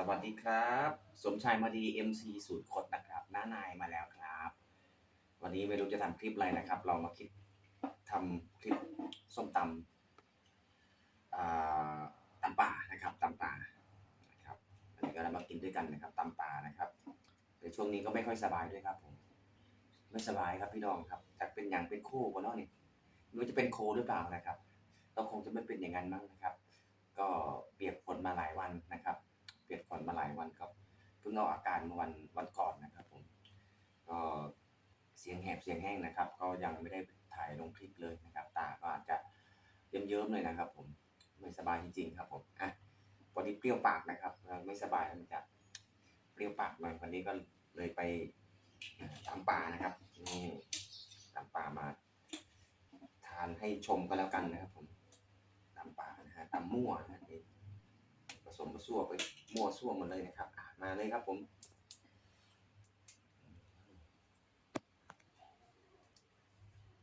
สวัสดีครับ สมชายมาดี MC สูตรคดนะครับ หน้านายมาแล้วครับ วันนี้ไม่รู้จะทำคลิปอะไรนะครับ เรามาคิดทำคลิปส้มตำอ่าตำป่านะครับตำป่านะครับวันนี้ก็เรามากินด้วยกันนะครับตำป่านะครับแต่ช่วงนี้ก็ไม่ค่อยสบายด้วยครับผมไม่สบายครับพี่น้องครับจากเป็นอย่างเป็นโคกันเนาะนี่ไม่รู้จะเป็นโคหรือเปล่านะครับก็คงจะไม่เป็นอย่างนั้นมั้งนะครับ ก็เปียกฝนมาหลายวันนะครับ เปียกฝนมาหลายวันก็เพิ่งเอาอาการเมื่อวันวันก่อนนะครับผมก็เสียงแหบเสียงแห้งนะครับ ก็ยังไม่ได้ถ่ายลงคลิปเลยนะครับ ตาก็อาจจะเยิ้มๆเลยนะครับ ผมไม่สบายจริงๆครับผมอะวันนี้เปรี้ยวปากนะครับ ไม่สบายมันจะเปรี้ยวปากหน่อยวันนี้ก็เลยไปตามป่านะครับนี่ตามป่ามา ทานให้ชมก็แล้วกันนะครับ ผมตามป่านะฮะตามมั่วนะฮะนี่ผสมผสวไป มั่วซั่วหมดเลยนะครับมาเลยครับผม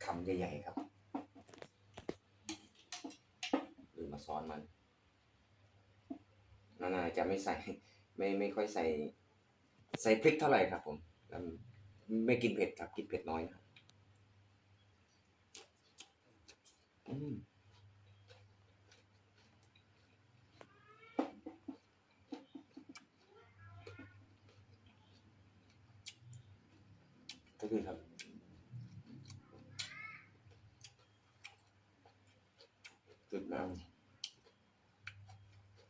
คำใหญ่ๆครับหรือมาซ้อนมันนานาจะไม่ใส่ ไม่ไม่ค่อยใส่ ใส่พริกเท่าไหร่ครับ ผมไม่กินเผ็ดครับกินเผ็ดน้อยนะครับ อืม ก็คือครับ จุดน้ำ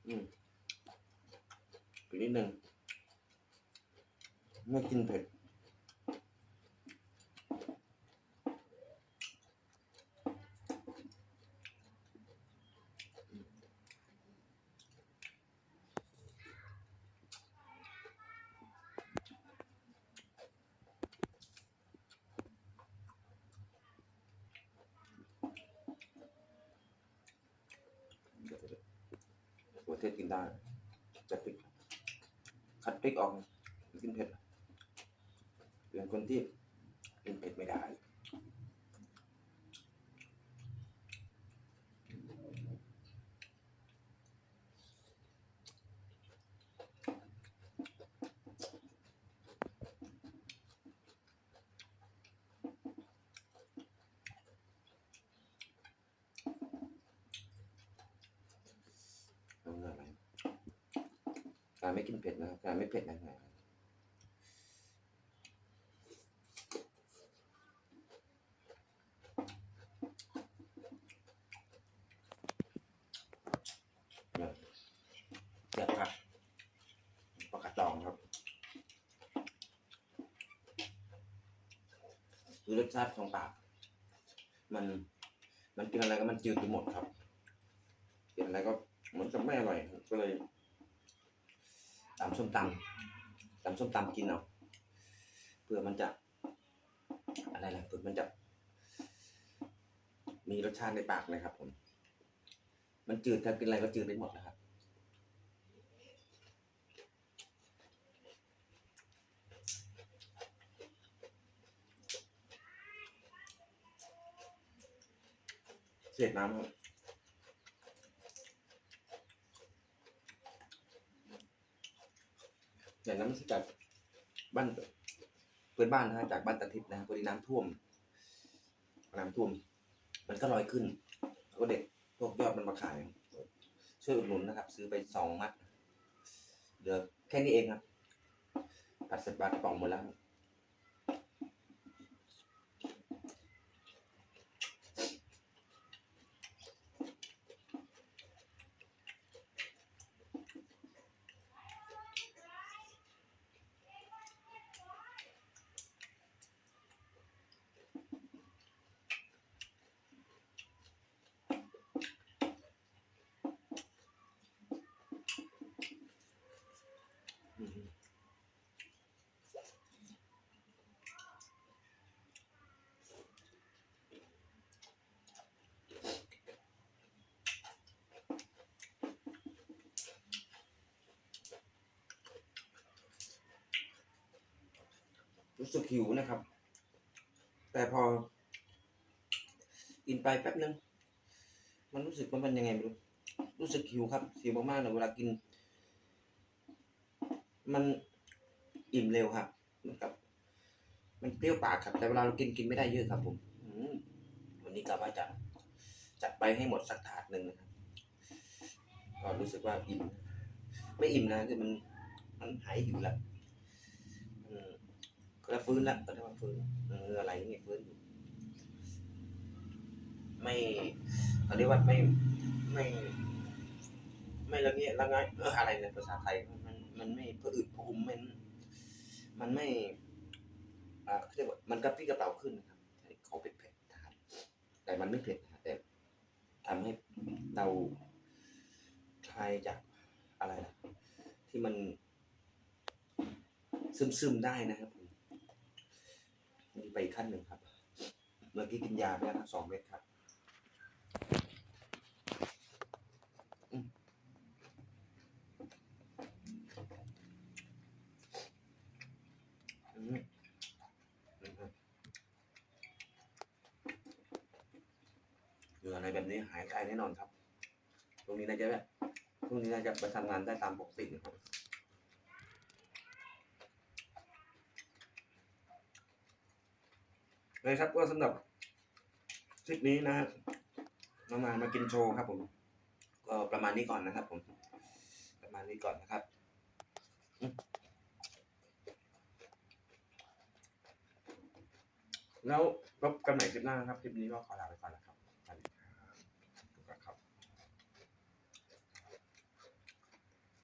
อืมอีกนิดนึงไม่กินเผ็ดหัวเทศกินได้จะพริก คัดพริกออกกินเผ็ดเป็นคนที่กินเผ็ดไม่ได้ เอาเงินอะไร การไม่กินเผ็ดนะครับการไม่เผ็ดนะเนี่ยเด็ดครับปลากระตองครับคือรสชาติของปาก มันมันกินอะไรก็มันจืดไปหมดครับกินอะไรก็เหมือนกับไม่อร่อยก็เลย ตำส้มตำตำส้มตำกินเอาเพื่อมันจะ อะไรล่ะเพื่อมันจะ มีรสชาติในปากนะครับ ผม มันจืดถ้ากินอะไรก็จืดไปหมดนะครับเศษน้ำครับ อย่างน้ำมันจากบ้านเพื่อนบ้านนะฮะจากบ้านตะทิพย์นะฮะพอดีน้ำท่วม น้ำท่วม มันก็ลอยขึ้นแล้วก็เด็กพวกยอดมันมาขาย ช่วยอุดหนุนนะครับ ซื้อไปสองมัดเหลือแค่นี้เองครับผัดเสร็จปลากรป่องหมดแล้ว รู้สึกหิวนะครับ แต่พอกินไปแป๊บนึง มันรู้สึกว่ามันยังไงไม่รู้ รู้สึกหิวครับหิวมากๆเลยเวลากิน มันอิ่มเร็วครับมือนกับ มันเปรี้ยวปากครับ แต่เวลาเรากินกินไม่ได้เยอะครับ ผมวันนี้กะว่าจะจัดไปให้หมดสักถาดหนึ่งนะครับก็รู้สึกว่าอิ่ม ไม่อิ่มนะคือมันมันหายหิวแล้ว ก็ฟื้นแล้วก็ได้ว่าฟื้นเอออะไรนี่ฟื้นอยู่ไม่เขาเรียกว่าไม่ไม่ ไม่ละเงี้ยละง่ายเอออะไรเนี่ยภาษาไทยมันมันไม่ผะอืดผะอุมมันมันไม่อ่าเขาเรียกว่ามันกระปรี้กระเป๋าขึ้นนะครับเขาเผ็ดเผ็ดทานแต่มันไม่เผ็ดนะแต่ทำให้เราคลายจากอะไรนะที่มันซึมซึมๆได้นะครับ ไปอีกขั้นหนึ่งครับ เมื่อกี้กินยาไปแล้วครับสองเม็ดครับอืมอืมนะครับเหงื่ออะไรแบบนี้หายใจแน่นอนครับ ตรงนี้น่าจะแบบตรงนี้น่าจะไปทำงานได้ตามปกตินะครับ นะครับก็สำหรับคลิปนี้นะน้องมามากินโชว์ครับผม ก็ประมาณนี้ก่อนนะครับผม ประมาณนี้ก่อนนะครับแล้วพบกันใหม่คลิปหน้าครับ คลิปนี้ก็ขอลาไปก่อนละ